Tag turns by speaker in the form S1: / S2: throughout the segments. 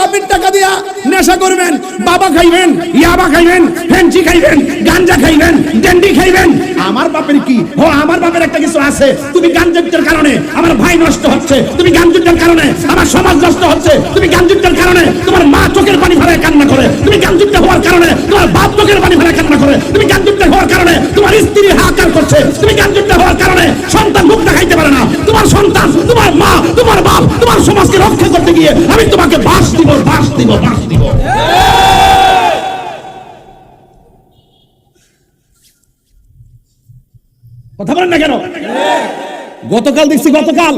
S1: বাপের টাকা দিয়া নেশা করবেন, বাবা খাইবেন, ইয়াবা খাইবেন ফেন্সি খাইবেন, গাঞ্জা খাইবেন, ডেন্ডি খাইবেন। আমার বাপের কি? ও, আমার বাপের একটা কিছু আছে। তুমি গাঞ্জার কারণে আমার ভাই নষ্ট হচ্ছে। তুমি গাঞ্জার কারণে আমার সমাজ নষ্ট হচ্ছে। তুমি গাঞ্জার কারণে তোমার মা চোখের পানি ফেলায় কান্না করে। তুমি গাঞ্জুর হওয়ার কারণে তোমার বাপ চোখের পানি ফেলায় কান্না করে। তুমি গাঞ্জুর হওয়ার কারণে তোমার স্ত্রী হাহাকার করছে। তুমি গাঞ্জুর হওয়ার কারণে সন্তান মুখ দেখাইতে পারে না। তোমার সন্তান, তোমার মা, তোমার বাপ, তোমার সমাজকে রক্ষা করতে গিয়ে আমি তোমাকে বাস দিব। বাস দিব বাস দিব কথা বলেন না কেন? গতকাল দেখছি, গতকাল।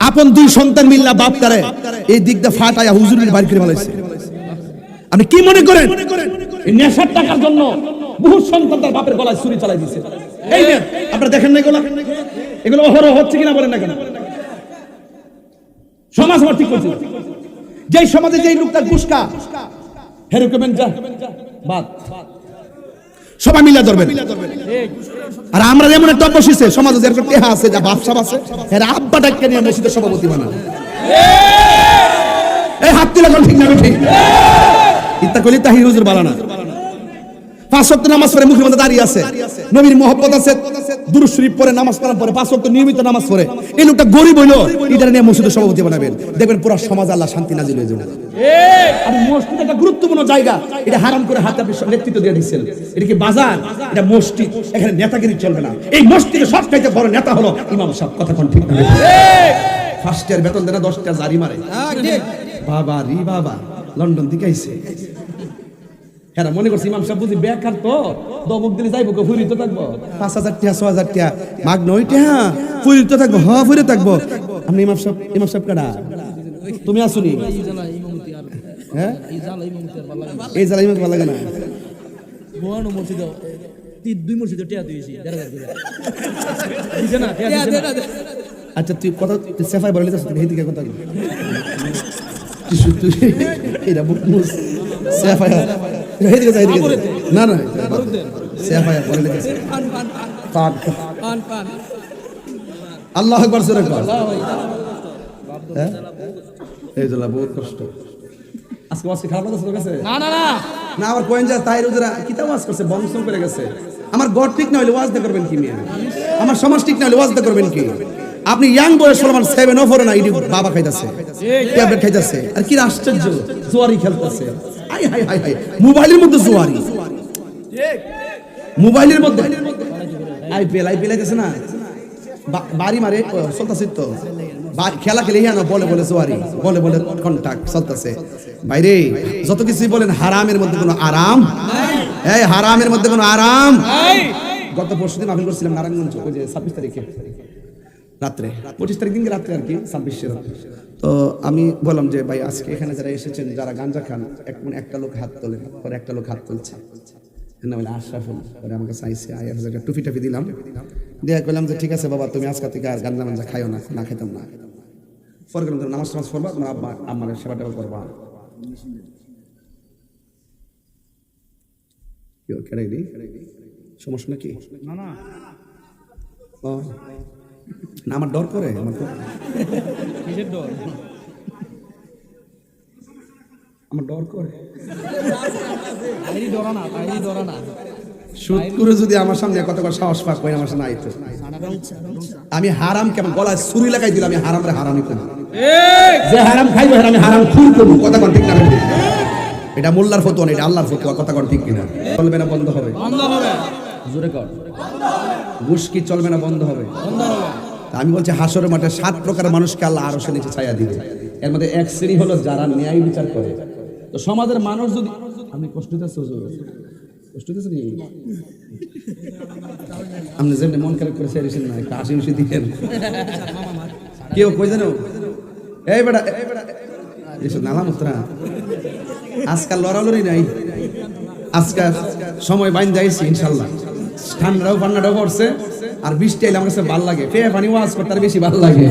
S1: আপন দুই সন্তান মিল্লা বাপ তারে এই দিক দিয়ে ফাটায়া হুজুরের বাড়ি করে ফেলাইছে আপনি কি মনে করেন? এই নেশার টাকার জন্য বহু সন্তান তার বাপের গলায় ছুরি চালাই দিছে। এই নেন আপনারা দেখেন না এগুলো? এগুলো অহরহ হচ্ছে কিনা বলেন না কেন? সমাজ আমার ঠিক করছে যেই সমাজে যেই লোকটা গুসকা বাদ। সবাই মিলা ধরবেন। আর আমরা যেমন একটা বসেছে সমাজে যেরকম টেহা আছে, যা বাপসাপ আছে, এর আব্বাটাকে নিয়ে মসজিদের সভাপতি বানা এই হাত তুলে ঠিক না ঠিক? ইত্তা কলি তাহি হুজুর বালানা পাঁচ ওয়াক্ত নামাজ পড়ে মুখের মধ্যে দাঁড়িয়ে আছে। নবীর মহব্বত আছে দুরুদ শরীফ পড়ে নামাজ কালাম পড়ে পাঁচ ওয়াক্ত নিয়মিত নামাজ পড়ে। এই লোকটা গরিব হইল এটা নিয়ে মসজিদের সভাপতি বানাবেন। দেখবেন পুরো সমাজ আল্লাহ শান্তি নাজিল হয়ে যাবে। আর মসজিদ একটা গুরুত্বপূর্ণ জায়গা। এটা হারাম করে হাতে আপনি নেতৃত্ব দিয়ে দিচ্ছেন। এটা কি বাজার? এটা মসজিদ। এখানে নেতাগিরি চলবে না। এই মসজিদে সব চাইতে বড় নেতা হলো ইমাম সাহেব। কথা কোন ঠিক না? ফার্স্ট ইয়ার বেতন দেনা দশটা জারি মারে। বাবা রি বাবা লন্ডন থেকে আইছে। হ্যাঁ মনে করছি ইমাম সাহেব বুঝি বেকার তো। দমক দিলে যাইবো কে ফুরি তো থাকব? পাঁচ হাজার টিয়া ছ হাজার টিয়া। মাগ নয় টিয়া ফুরি তো থাকব হ ফুরি থাকব। আপনি ইমাম সাহেব ইমাম সাহেব কাটা তুমি আসুনি? হ্যাঁ? এই জ্বালা ইমাম ভালো লাগে না।
S2: ভুয়ানো মসজিদ দুই মসজিদ টিয়া দিয়েছি না
S1: আচ্ছা তুই কথা তুই সেফাই বলে তুই দিকে কথা এটা বুক মুস সেফাই হেদিকে যাই দিকে না না
S2: পান পান পান পান।
S1: আল্লাহ আকবার সুরে হ্যাঁ? এই জলা বহুত কষ্ট। আজকে আজকে খারাপ লাগছে তোর কাছে?
S2: না না না।
S1: না আবার কোয়েন যা তাই রোজরা কিতা ওয়াজ করছে? বংশ করে গেছে। আমার গড ঠিক না হলে ওয়াজ দা করবেন কি মিয়া? আমার সমাজ ঠিক না হলে ওয়াজ দা করবেন কি? আপনি ইয়াং বয়স সলমান সেভেন ও ফোর না ইডি বাবা খাইতাছে। ট্যাবলেট খাইতাছে। আর কি আশ্চর্য জোয়ারি খেলতেছে। হাই হাই হাই হাই মোবাইলের মধ্যে জোয়ারি। মোবাইলের মধ্যে। আইপিএল আইপিএল আইতেছে না। বাড়ি মারে চলতেছে তো। খেলা খেলে হিয়ানো বলে বলে জোয়ারি। বলে বলে কন্টাক্ট চলতেছে। বাইরে যত কিছুই বলেন হারামের মধ্যে কোনো আরাম? এই হারামের মধ্যে কোনো আরাম? গত পরশু দিন মাহফিল করছিলাম নারায়ণগঞ্জ ছাব্বিশ তারিখে। রাত্রে পঁচিশ তারিখ দিনকে রাত্রে আর কি ছাব্বিশে তো আমি বললাম যে ভাই আজকে এখানে যারা এসেছেন যারা গাঞ্জা খান এক মানে একটা লোক হাত তোলে পরে একটা লোক হাত তুলছে। না বলে আশরাফুল। পরে আমাকে চাইছে টুপি টাপি দিলাম। দিয়ে বললাম যে ঠিক আছে বাবা তুমি আজকে থেকে আর গাঞ্জা মাঞ্জা খাইও না না খেতাম না। পরে গেলাম নামাজ টামাজ করবা তোমার আব্বা আমার সেবা টেবা করবা। কি ও, কেডাই দি? সমস্যা নাকি?
S2: না না।
S1: ও। না আমার ডর করে আমার
S2: ডর?
S1: আমার ডর করে। সুদ করে যদি আমার সামনে কত করে সাহস পাক হয় আমার সামনে আইতো। আমি হারাম কেমন? গলায় ছুরি লাগাই দিলাম আমি হারাম রে হারামই করব। যে হারাম খাইবো হারাম আমি হারাম খুন করব। কথা কোন ঠিক না এটা মোল্লার ফতোয়া না এটা আল্লাহর ফতোয়া কথা কোন ঠিক কিনা। চলবে না বন্ধ হবে।
S2: বন্ধ হবে।
S1: জোরে কর। চলবে না, বন্ধ হবে। আমি বলছি, হাসরের মাঠে সাত প্রকার মানুষকে আল্লাহ আরও সে নিচে ছায়া দিবে। এর মধ্যে এক শ্রেণি হলো যারা ন্যায় বিচার করে। তো সমাজের মানুষ যদি আপনি কষ্ট আপনি যেমনি মন খারাপ করে না হাসি খুশি দিলেন কেউ কই জানো? এই বেটা নালা মুত্রা আজকাল লড়ালড়ি নাই। আজকাল সময় বাইন যাইছি ইনশাল্লাহ। ঠান্ডাও ঠান্ডাটাও পড়ছে আর বৃষ্টি আইলে আমার কাছে ভালো লাগে। পেয়ে পানি ওয়াজ করতে আর বেশি ভালো লাগে।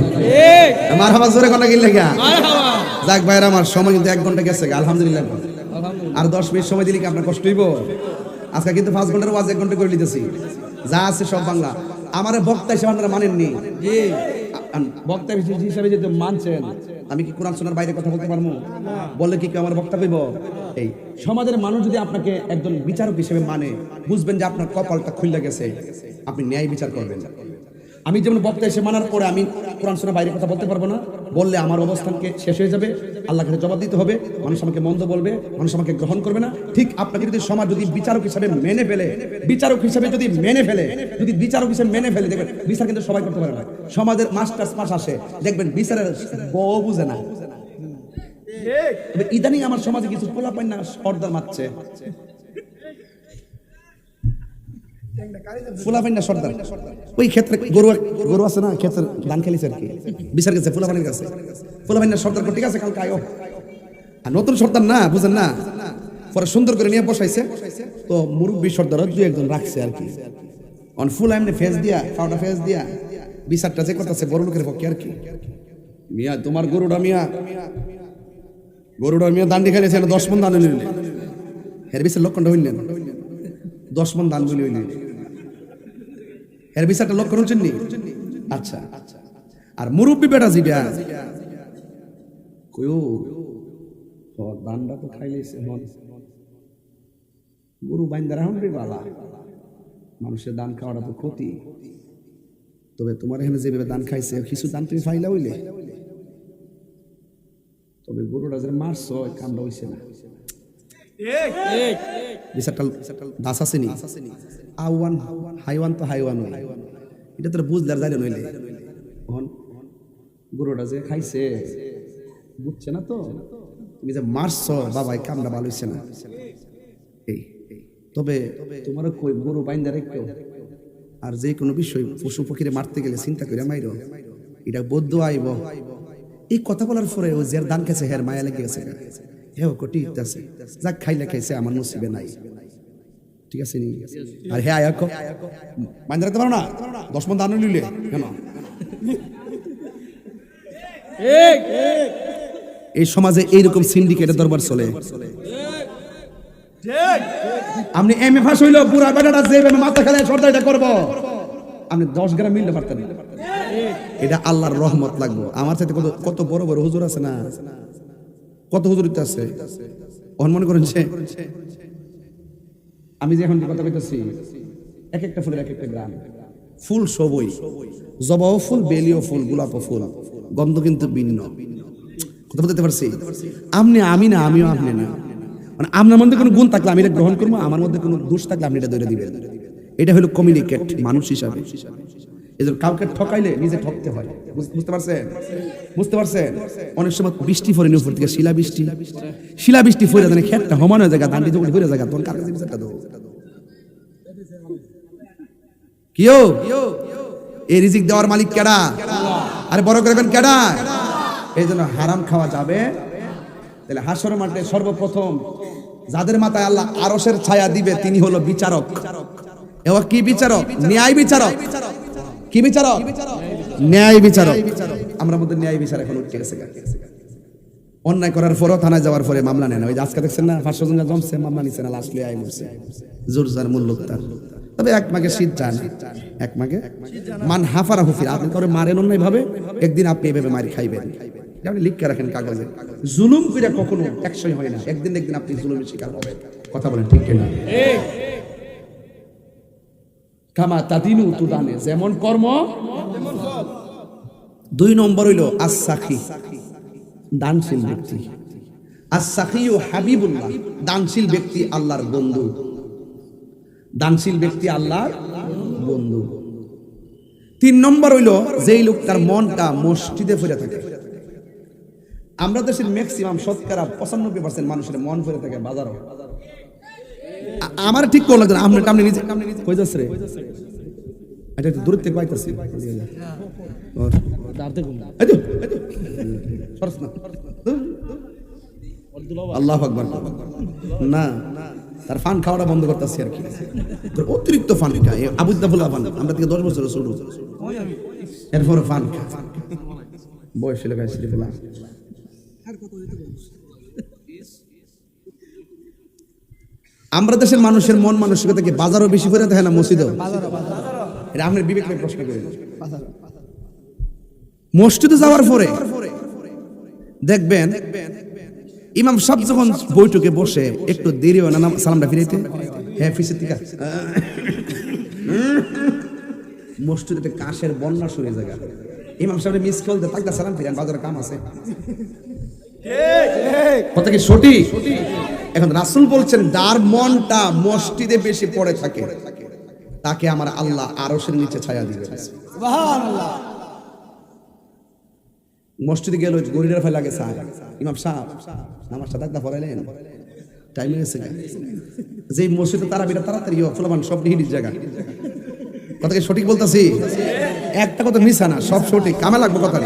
S1: আমার হাওয়া জোরে কথা কিনলে গা যাক ভাইরা আমার সময় কিন্তু এক ঘণ্টা গেছে আলহামদুলিল্লাহ। আর দশ মিনিট সময় দিলে কি আপনার কষ্ট হইব? আজকে কিন্তু পাঁচ ঘণ্টার ওয়াজ এক ঘণ্টা করে নিতেছি। যা আছে সব বাংলা। আমার বক্তা হিসেবে আপনারা মানেননি। বক্তা হিসেবে যেহেতু মানছেন আমি কি কোরআন শোনার বাইরে কথা বলতে পারব? বললে কি আমার বক্তা পেব এই, সমাজের মানুষ যদি আপনাকে একজন বিচারক হিসেবে মানে বুঝবেন যে আপনার কপালটা খুলে গেছে। আপনি ন্যায় বিচার করবেন। আমি যেমন বক্তা এসে মানার পরে আমি কোরআন শোনার বাইরে কথা বলতে পারব না। বললে আমার অবস্থানকে শেষ হয়ে যাবে? আল্লাহ কাছে জবাব দিতে হবে। মানুষ আমাকে মন্দ বলবে মানুষ আমাকে গ্রহণ করবে না। ঠিক আপনাকে যদি সমাজ যদি বিচারক হিসাবে মেনে ফেলে বিচারক হিসাবে যদি মেনে ফেলে যদি বিচারক হিসেবে মেনে ফেলে দেখবেন বিচার কিন্তু সবাই করতে পারে না। সমাজের মাস্টার্স পাস আসে। দেখবেন বিচারের বউ বুঝে না। ইদানিং আমার সমাজে কিছু পোলা পাই না সর্দার মারছে। সর্দার। ওই ক্ষেত্রে গরু গরু আছে না? ক্ষেত্রে ধান খেলিছে আর কি। বিচার গেছে, ফুলাফাইনের কাছে। সর্দার ঠিক আছে, কালকে আয়ো। আর নতুন সর্দার না, বুঝেন না? পরে সুন্দর করে নিয়ে বসাইছে। তো মুরব্বী সর্দার দুই একজন রাখছে আর কি। অন ফুল এমনি ফেস দিয়া পাউডার ফেস দিয়া, বিচারটা যে করতেছে বড় লোকের পক্ষে আর কি। মিয়া, তোমার গরুটা মিয়া। গরুটা মিয়া দান্ডি খেলেছে দশ মন দান এর বিচার লক্ষণটা হইলেন। দশ মন দান বলি হইলেন এর বিচারটা লক্ষণ হচ্ছেন নি? আচ্ছা। আর মুরব্বী বেটা যেটা, কয়ো দানটা তো খাইলেছে মন গরু বাইন্দারা হন রে বালা। মানুষের দান খাওয়াটা তো ক্ষতি। তবে তোমার এখানে যেভাবে দান খাইছে, কিছু দান তুমি ফাইলা হইলে। তবে গরুটা যে মারছ কামটা হইছে না। এটা তোর গরুটা যে খাইছে, বুঝছে না তুমি তবে তোমারও কই, গরু বাইন্দা রেখেও আর যে কোনো বিষয় পশু পাখিরে মারতে গেলে চিন্তা করে মাইর। এটা বদ্ধ আইব। এই কথা বলার পরে ও যার দান খেছে হের মায়া লেগে গেছে। হে ও কোটি আছে। যাক, খাইলে খাইছে আমার নসিবে নাই। ঠিক আছে নি? আর হে আয়া বাইন্দা রাখতে পারো না? দশ মন দান নিলে কেন এই সমাজে এইরকম সিন্ডিকেটের দরবার চলে। আপনি এম এ ফাঁস হইল, পুরা বেটাটা যে মাথা খেলায় সর্দারিটা করব। আপনি দশ গ্রাম মিলতে পারতেন এটা আল্লাহর রহমত লাগবো। আমার সাথে কত বড় বড় হুজুর আছে না? কত হুজুর আছে? ওহন মনে করেন যে আমি যে এখন কথা কইতেছি, এক একটা ফুলের এক একটা গ্রাম। ফুল সবই। জবাও ফুল, বেলিও ফুল গোলাপ ফুল। গন্ধ কিন্তু ভিন্ন। কথা বলতে পারছি? আপনি আমি না, আমিও আপনি না। মানে আপনার মধ্যে কোনো গুণ থাকলে আমি এটা গ্রহণ করব, আমার মধ্যে কোনো দোষ থাকলে আপনি এটা ধরে দিবেন। এটা হলো কমিউনিকেট মানুষ হিসাবে। এদের কাউকে ঠকাইলে নিজে ঠকতে হয়। বুঝতে পারছেন? বুঝতে পারছেন? অনেক সময় বৃষ্টি পড়েনি উপর থেকে শিলা বৃষ্টি। শিলা বৃষ্টি ফইরা জানে খেতটা হয়ে জায়গা দান্ডি যখন ফইরা জায়গা তখন কার কাছে বিচারটা দেবো কিও এই রিজিক দেওয়ার মালিক কেডা? আরে বড় করে কেডা? এই জন্য হারাম খাওয়া যাবে। তাহলে হাসর মাঠে সর্বপ্রথম যাদের মাথায় আল্লাহ আরসের ছায়া দিবে, তিনি হলো বিচারক। এবার কি বিচারক? ন্যায় বিচারক? কি বিচারক? ন্যায় বিচারক। আমরা মধ্যে ন্যায় বিচার এখন উঠে গেছে অন্যায় করার পরও থানায় যাওয়ার পরে মামলা নেন ওই আজকে দেখছেন না পাঁচশো জন জমছে, মামলা নিচ্ছে না লাস্ট আই মরছে। জোর যার মূল্য তবে এক মাগে শীত যান এক মাগে মান হাফারা হুফির। আপনি করে মারেন অন্যায় ভাবে একদিন আপনি এভাবে মারি খাইবেন। আপনি লিখকে রাখেন কাগজে। জুলুম করে কখনো একশই হয় না। একদিন একদিন আপনি জুলুমের শিকার হবেন। কথা বলেন ঠিক কিনা? কামা তাদিনু তুদানে। যেমন কর্ম দুই নম্বর হইল আসাখি দানশীল ব্যক্তি। আসাখি ও হাবিবুল্লাহ দানশীল ব্যক্তি আল্লাহর বন্ধু। দানশীল ব্যক্তি আল্লাহর বন্ধু। তিন নম্বর হইল যেই লোকটার মনটা মসজিদে ফিরে থাকে। আমরা দেশের ম্যাক্সিমাম শতকরা পঁচানব্বই পার্সেন্ট মানুষের মন ফিরে থাকে বাজারও আমার ঠিক করল না আপনি আপনি নিজে কই রে? এটা একটু দূর থেকে পাইতেছি। আল্লাহ আকবার। না, তার ফান খাওয়াটা বন্ধ করতেছি আর কি। অতিরিক্ত ফান খায় আবুদ্দাফুল্লাহ ফান। আমরা থেকে দশ বছর ছোট। এরপরে ফান খা। বয়স গাছ বলা আমরা দেশের মানুষের মন মানসিকতা কি বাজারও বেশি করে দেখে না, মসজিদও? আপনার বিবেক প্রশ্ন করি। মসজিদে যাওয়ার পরে দেখবেন ইমাম সাহেব যখন বৈঠকে বসে, একটু দেরি হয় না সালামটা ফিরাইতে হ্যাঁ ফিসে থেকে মসজিদে কাশের বন্যা শুরু জায়গা ইমাম সাহেব মিস কল দিয়ে তাকদা সালাম ফিরান, বাজারে কাম আছে। কথা কি সঠিক? এখন রাসূল বলছেন যার মনটা মসজিদে বেশি পড়ে থাকে। তাকে আমার আল্লাহ আরশের নিচে ছায়া দিবে মসজিদে গেল গরিবের ফেলা গেছে ইমাম সাহেব নামাজটা দাগদা পড়াইলেন? টাইম হয়েছে যে মসজিদে তারা বিটা তাড়াতাড়ি হোক ফুলাবান সব হিডির জায়গা। কথা কি সঠিক বলতাছি? একটা কথা মিশা না সব সঠিক। কামে লাগবো কথা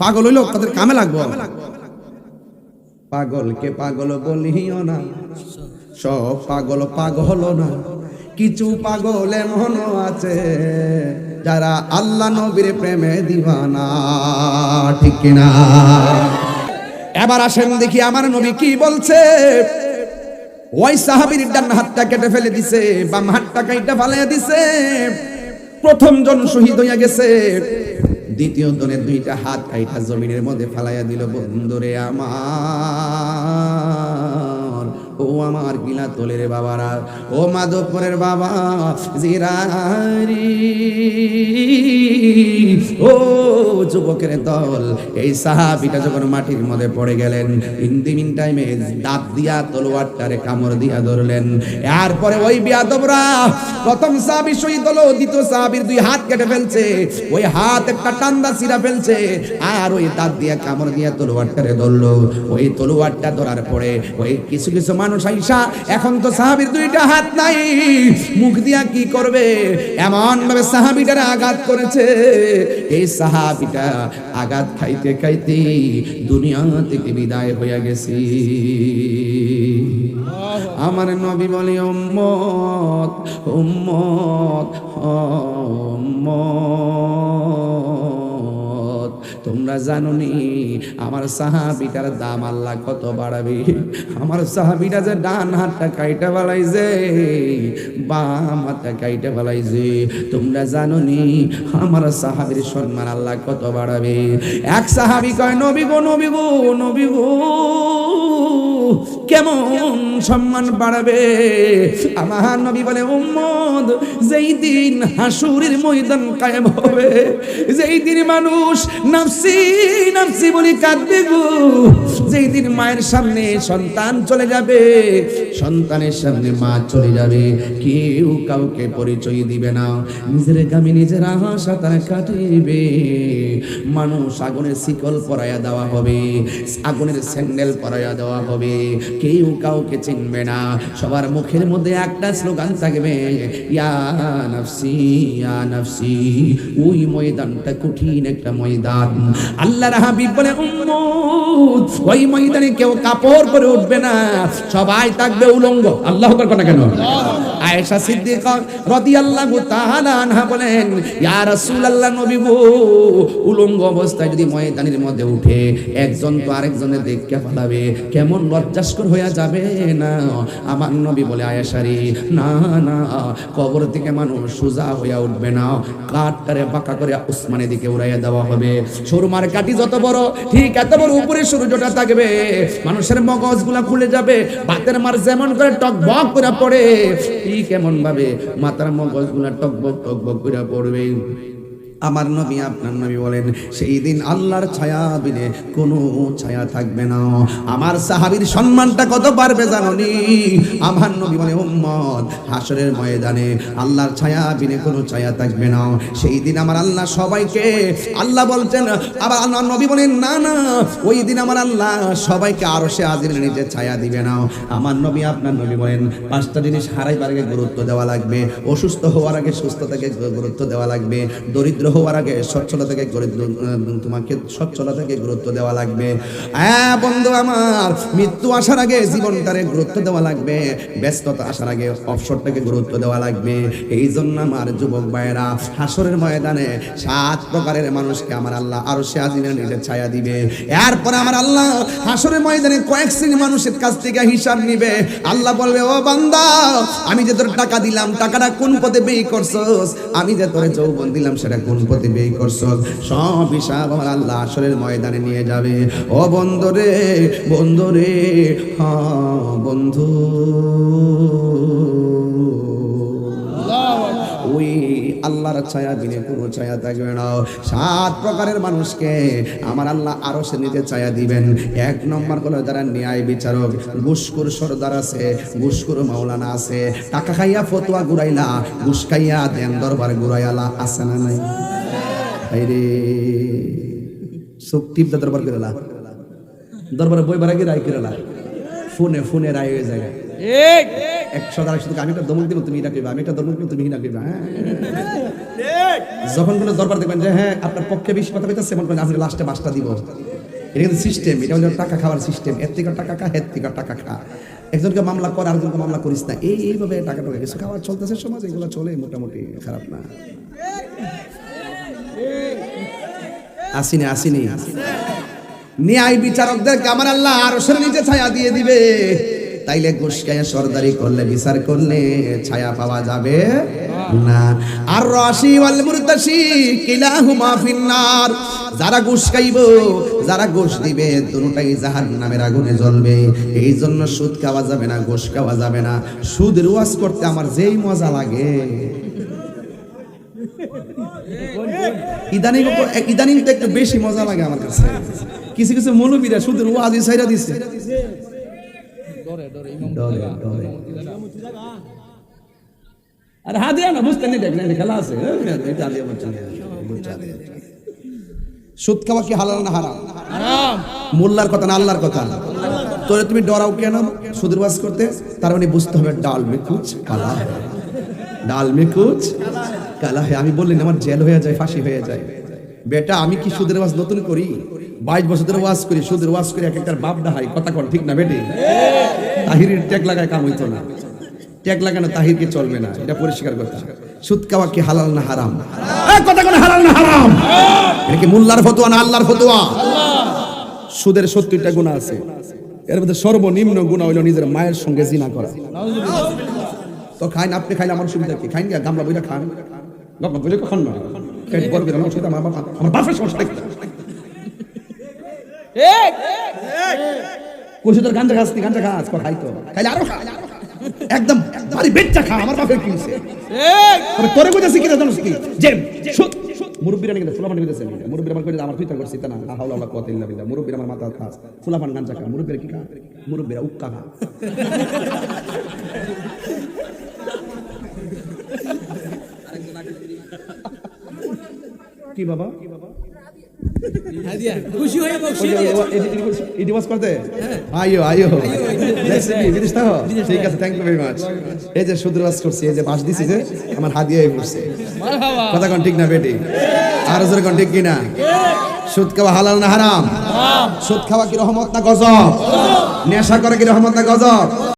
S1: পাগল হইল তাদের কামে লাগবো। পাগলকে পাগল বলিও না। সব পাগল পাগল না। কিছু পাগল এমন আছে, যারা আল্লাহ নবীর প্রেমে দিবানা, ঠিক কিনা? এবার আসেন দেখি আমার নবী কি বলছে। ওই সাহাবীর ডান হাতটা কেটে ফেলে দিছে, বাম হাতটা কাইটা ফালাইয়া দিছে। প্রথম জন শহীদ হইয়া গেছে। দ্বিতীয় দলের দুইটা হাত কাইটা জমিনের মধ্যে ফালাইয়া দিল, বন্ধুরে আমার, ও আমার গিলা তোলের বাবারা, ও মাধবপুরের বাবা জিরারি, ও যুবকের দল। এই সাহাবিটা যখন মাটির মধ্যে পড়ে গেলেন ইন্দিমিন টাইমে দাঁত দিয়া তলোয়ারটারে কামড় দিয়া ধরলেন। এরপরে ওই বিয়াদবরা প্রথম সাহাবি শহীদ হলো, দ্বিতীয় সাহাবির দুই হাত কেটে ফেলছে, ওই হাত একটা টান্দা ছিঁড়া ফেলছে, আর ওই দাঁত দিয়া কামড় দিয়া তলোয়ারটারে ধরলো। ওই তলোয়ারটা ধরার পরে ওই কিছু কিছু মানুষ আইসা, এখন তো সাহাবির দুইটা হাত নাই, মুখ দিয়া কি করবে? এমন ভাবে সাহাবিটারে আঘাত করেছে। এই সাহাবিটা আঘাত খাইতে খাইতে দুনিয়া থেকে বিদায় হইয়া গেছি। আমার নবী বলে, উম্মত উম্মত উম্মত। তোমরা জানো নি আমার সাহাবিটার দাম আল্লাহ কত বাড়াবে? আমার সাহাবিটা যে ডান হাতটা কাইটা বালাইছে বাম হাতটা কাইটা বালাইছে তোমরা জানো নি আমার সাহাবির সম্মান আল্লাহ কত বাড়াবে? এক সাহাবি কয়, নবী গো নবী গো নবী গো। কেমন সম্মান বাড়াবে? আমার নবী বলে উম্মদ যেই দিন হাসুরের ময়দান কায়েম হবে, যেই দিন মানুষ নাফসি নাফসি বলি কাঁদবে গো, যেই দিন মায়ের সামনে সন্তান চলে যাবে, সন্তানের সামনে মা চলে যাবে, কেউ কাউকে পরিচয় দিবে না। নিজের গামে নিজের আশা তারা কাটিবে। মানুষ আগুনের শিকল পরাইয়া দেওয়া হবে, আগুনের স্যান্ডেল পরাইয়া দেওয়া হবে কেউ কাউকে চিনবে না। সবার মুখের মধ্যে একটা স্লোগান থাকবে ওই ময়দানটা কঠিন একটা ময়দান। আল্লাহর হাবিব বলে ওই ময়দানে কেউ কাপড় পরে উঠবে না। সবাই থাকবে উলঙ্গ। আল্লাহ কথা কেন? আয়েশা আনহা বলেন নবী উলঙ্গ অবস্থায় যদি ময়দানের মধ্যে উঠে, একজন তো আরেকজনের দেখকে ফেলাবে কেমন লজ্জাস্কর হয়ে যাবে না। আমার নবী বলে, আয়েশারি, না না, কবর থেকে মানুষ সোজা হইয়া উঠবে না। কাঠটারে বাঁকা করে উসমানের দিকে উড়াইয়া দেওয়া হবে। সুরমার কাটি যত বড়, ঠিক এত বড় উপরে সূর্যটা থাকবে। মানুষের মগজগুলা খুলে যাবে ভাতের মার যেমন করে টক টকবক করে পড়ে, ঠিক এমন ভাবে মাথার মগজগুলা টকবক টকবক করে পড়বে। আমার নবী, আপনার নবী বলেন, সেই দিন আল্লাহর ছায়া বিনে কোনো ছায়া থাকবে না। আমার সাহাবীর সম্মানটা কত পারবে জাননি? আমার নবী বলে, উম্মত হাসরের ময়দানে আল্লাহর ছায়া বিনে কোনো ছায়া থাকবে না। সেই দিন আমার আল্লাহ সবাইকে, আল্লাহ বলছেন, আবার আল্লাহ নবী বলেন, না না, ওই দিন আমার আল্লাহ সবাইকে আরও সে আজির নিজে ছায়া দিবে না। আমার নবী, আপনার নবী বলেন, পাঁচটা জিনিস হারাইবার আগে গুরুত্ব দেওয়া লাগবে, অসুস্থ হওয়ার আগে সুস্থতাকে গুরুত্ব দেওয়া লাগবে, দরিদ্র হওয়ার আগে সচ্ছলতাকে তোমাকে সচ্ছলতাকে গুরুত্ব দেওয়া লাগবে। হ্যাঁ বন্ধু আমার, মৃত্যু আসার আগে জীবনটারে গুরুত্ব দেওয়া লাগবে। ব্যস্ততা আসার আগে অবসরটাকে গুরুত্ব দেওয়া লাগবে। এই জন্য আমার যুবক ভাইয়েরা, হাসরের ময়দানে সাত প্রকারের মানুষকে আমার আল্লাহ আরও সে আজিনের নিজের ছায়া দিবে। এরপরে আমার আল্লাহ হাসরের ময়দানে কয়েক শ্রেণি মানুষের কাছ থেকে হিসাব নিবে। আল্লাহ বলবে, ও বান্দা, আমি যে তোর টাকা দিলাম, টাকাটা কোন পদে ব্যয় করছস? আমি যে তোর যৌবন দিলাম, সেটা কোন সম্পত্তি ব্যয় করছ, সব হিসাব আমার আল্লাহ আসরের ময়দানে নিয়ে যাবে। ও বন্ধরে বন্ধরে হ্যাঁ বন্ধু। ওই আল্লাহর ছায়া বিনে কোনো ছায়া থাকবে না। সাত প্রকারের মানুষকে আমার আল্লাহ আরও সে নিজে ছায়া দিবেন। এক নম্বর হলো যারা ন্যায় বিচারক। ঘুষখোর সর্দার আছে ঘুষখোর মাওলানা আছে। টাকা খাইয়া ফতোয়া ঘুরাইলা, ঘুষ দেন দরবার ঘুরাইলা আছে না নাই? রে। টিপটা দরবার করেলা দরবারে বই বাড়া গিয়ে রায় করেলা ফোনে ফোনে রায় হয়ে যায়। একশো দ্বারা শুধু আমি একটা দমক দিব তুমি এটা কইবা আমি একটা দমক দিব তুমি এটা কইবা হ্যাঁ? যখন কোনো দরবার দেখবেন যে হ্যাঁ আপনার পক্ষে বেশি কথা কইতাছে মনে করেন আপনি লাস্টে বাসটা দিব। এটা কিন্তু সিস্টেম এটা হলো টাকা খাওয়ার সিস্টেম এর থেকে টাকা খা হের থেকে টাকা খা। একজনকে মামলা কর আরেকজনকে মামলা করিস না। এই এইভাবে টাকা টাকা কিছু খাওয়ার চলতেছে সমাজ এগুলো চলে মোটামুটি খারাপ না। আসিনি আসিনি। ন্যায় বিচারকদেরকে আমার আল্লাহ আরও নিচে ছায়া দিয়ে দিবে। তাইলে ঘুষকাইয়া সরদারি করলে, বিচার করলে ছায়া পাওয়া যাবে না। আর রশি ওয়াল মুরতাশি কিলাহুমা ফিন্নার। যারা ঘুষ খাইব, যারা ঘুষ দিবে, দুটাই জাহান্নামের আগুনে জ্বলবে। এই জন্য সুদ খাওয়া যাবে না, ঘুষ খাওয়া যাবে না। সুদের ওয়াজ করতে আমার যেই মজা লাগে। ইদানিং ইদানিং তো একটু বেশি মজা লাগে আমার কাছে। কিছু কিছু মৌলবীরা সুদের ওয়াজি সাইরা দিছে।
S2: ডরে ডরে।
S1: আরে হা দিয়া না বুঝতে নেই দেখ না খেলা আছে। এটা দিয়ে বলছি সুদ খাওয়া কি হালাল না হারাম? মোল্লার কথা না আল্লাহর কথা? তোরে তুমি ডরাও কেন? সুদের ওয়াজ করতে? তার মানে বুঝতে হবে ডাল মে কুচ কালা। ডাল মে কুচ কালা হে আমি বললেন আমার জেল হয়ে যায় ফাঁসি হয়ে যায়। বেটা আমি কি সুদের ওয়াজ নতুন করি? বাইশ বছর ধরে ওয়াজ করি সুদের ওয়াজ করি এক একটার বাপ ডাহাই। কথা কন ঠিক না বেটি? তাহিরের ট্যাগ লাগায় কাম হইতো না। ট্যাগ লাগানো তাহিরকে চলবে না, এটা পরিষ্কার কথা। সুদ খাওয়া কি হালাল না হারাম? কথা কোন হালাল না হারাম। এটা কি মোল্লার ফতোয়া না আল্লাহর ফতোয়া? সুদের সত্তরটা গুণা আছে। এর মধ্যে সর্বনিম্ন গুণা হইল নিজের মায়ের সঙ্গে জিনা করা। তো খাইন, আপনি খাইলে আমার সুবিধা কি? খাইন গামলা বইটা খান। গামলা বইলে কখন না? পেট করে আমার অসুবিধা আমার বাপের সমস্যা
S2: ঠিক
S1: কইছে তোর গাঞ্জা খাস গাঞ্জা খাস কর খাইতো খাইলে আরও খা। একদম বাড়ি বেচ্চা খা আমার বাপের কি হইছে
S2: ঠিক
S1: তবে তোরে কইতাছি কি জানোস কি? যে মুরব্বিরা নাকি ফুলাপান কইতাছে মুরব্বিরা আমার কইতাছে আমার তুই করছিস তা না। হাওলা হাওলা কত ইল্লা বিল্লাহ। মুরব্বিরা আমার মাথা খাস। ফুলাপান গাঞ্জা খা মুরব্বিরা কি খা? মুরব্বিরা উক্কা খা। কি বাবা?
S2: খুশি হয়ে
S1: এই দিবস করতে আইও আইও বিদেশ থাকো? ঠিক আছে থ্যাংক ইউ ভেরি মাচ এই যে সুদ্রবাস করছি এই যে বাস দিছি যে আমার হাদিয়া পড়ছে।
S2: মারহাবা।
S1: কথা কোন ঠিক না বেটি? আর জোরে কোন ঠিক কিনা? সুদ খাওয়া হালাল না হারাম। সুদ খাওয়া কি রহমত না গজব? নেশা করে কি রহমত না গজব?